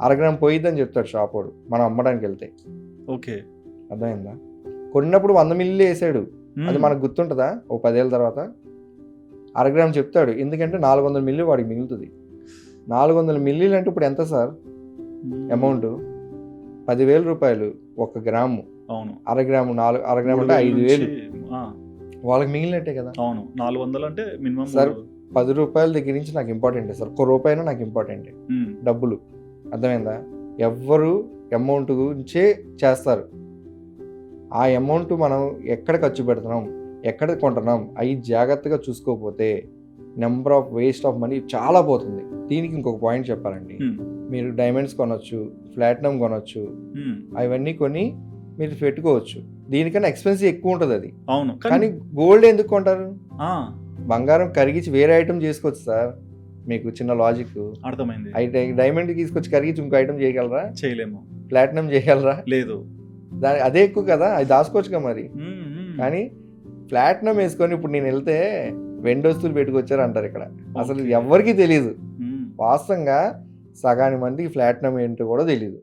అరగ్రామ్ పోయిద్దని చెప్తాడు షాప్ వాడు మనం అమ్మడానికి వెళ్తే ఓకే. అర్థమైందా? కొన్నప్పుడు వంద మిల్లీ వేసాడు. అది మనకు గుర్తుంటుందా? ఓ పదేళ్ళ తర్వాత. అరగ్రామ్ చెప్తాడు ఎందుకంటే నాలుగు వందల మిల్లీ వాడికి మిగులుతుంది. నాలుగు వందల మిల్లీలు అంటే ఇప్పుడు ఎంత సార్. అమౌంట్? పదివేల రూపాయలు ఒక గ్రాము. అవును. అరగ్రాము నాలుగు అరగ్రామ్ అంటే ఐదు వేలు. వాళ్ళకి మిగిలినట్టే కదా? అవును నాలుగు వందలు అంటే మినిమం సార్, పది రూపాయల దగ్గర నుంచి నాకు ఇంపార్టెంట్ సార్. ఒక్క రూపాయినా నాకు ఇంపార్టెంట్ డబ్బులు. అర్థమైందా? ఎవ్వరు అమౌంట్ గురించే చేస్తారు. ఆ అమౌంట్ మనం ఎక్కడ ఖర్చు పెడుతున్నాం? ఎక్కడ కొంటున్నాం? అవి జాగ్రత్తగా చూసుకోకపోతే number of waste of money చాలా పోతుంది. దీనికి ఇంకొక పాయింట్ చెప్పాలండి. మీరు డైమండ్స్ కొనొచ్చు ప్లాటినం కొనొచ్చు అవన్నీ కొని మీరు పెట్టుకోవచ్చు. దీనికన్నా ఎక్స్పెన్సివ్ ఎక్కువ ఉంటుంది అది. అవును. కానీ గోల్డ్ ఎందుకు కొంటారు? బంగారం కరిగించి వేరే ఐటమ్ చేసుకోవచ్చు సార్. మీకు చిన్న లాజిక్ అర్థమైంది. అయితే డైమండ్ తీసుకొచ్చి కరిగించి ఇంకో ఐటమ్ చేయగలరా? చేయలేము. ప్లాటినం చేయగలరా? లేదు. దాని అదే ఎక్కువ కదా అది దాచుకోవచ్చుగా మరి. కానీ ప్లాటినం వేసుకొని ఇప్పుడు నేను వెళ్తే వెండి వస్తువులు పెట్టుకొచ్చారు అంటారు ఇక్కడ. అసలు. ఎవరికీ తెలియదు. వాస్తవంగా సగాని మందికి ప్లాటినం ఏంటో కూడా తెలియదు